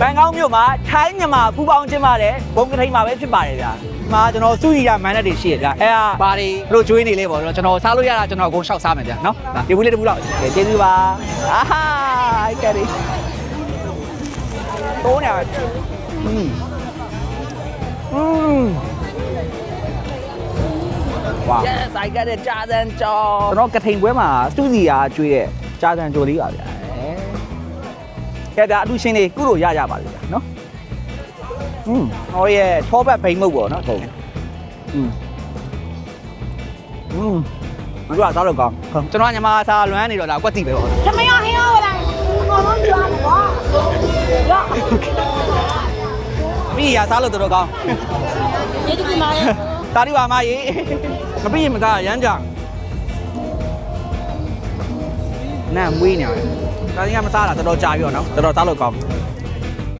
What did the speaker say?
ဘန်ကောက်မြို့မှာထိုင်းမြန်မာပူပေါင်းချင်းပါတဲ့ဘုံကထိန်မှာပဲဖြစ်ပါတယ်ဗျာဒီမှာကျွန်တော်စုရီရမန်နက်တွေရှိရဗျာအဲဟာဘာတွေတို့ကျွေးနေလေးပေါ့ကျွန်တော်စားလို့ရတာကျွန်တော်အကုန်ရှောက်စားမယ်ဗျာနော်ဒီဘူးလေးတစ်ဘူးလောက်ကဲကျေးဇူးပါအာဟာအိုက်ကရီတိုးနေပါอืมอืม wow yes i got it ကြာစံကြောကျွန်တော်ကထိန်ပွဲမှာစုစီရာကျွေးတဲ့ကြာစံကြော်လေးပါဗျာ ကဲဒါအလူရှင်တွေကုလို့ရကြပါလိမ့်မယ်နော်อืมဟောရဲ့ထောပတ်ဘိမ့်မုတ်ပေါ့နော်ဟုတ်อืมอืมမတို့ကစားတော့ကောင်းကျွန်တော်ကညမစားလွမ်းနေတော့လာကွက်တိပဲပေါ့။သမီးရဟင်းရောလား။ဘာလို့ပြောလဲကွာ။ရော။မိရစားလို့တော်တော်ကောင်း။ရေဒီကမာရဲ့။တာရီဝါမရေ။မပြီးရင်မသားရမ်းကြ။ နာမွေးနေတယ်ဒါကြီးကမစားတာတော်တော်ကြာပြီတော့နော်တော်တော်စားလို့ကောင်း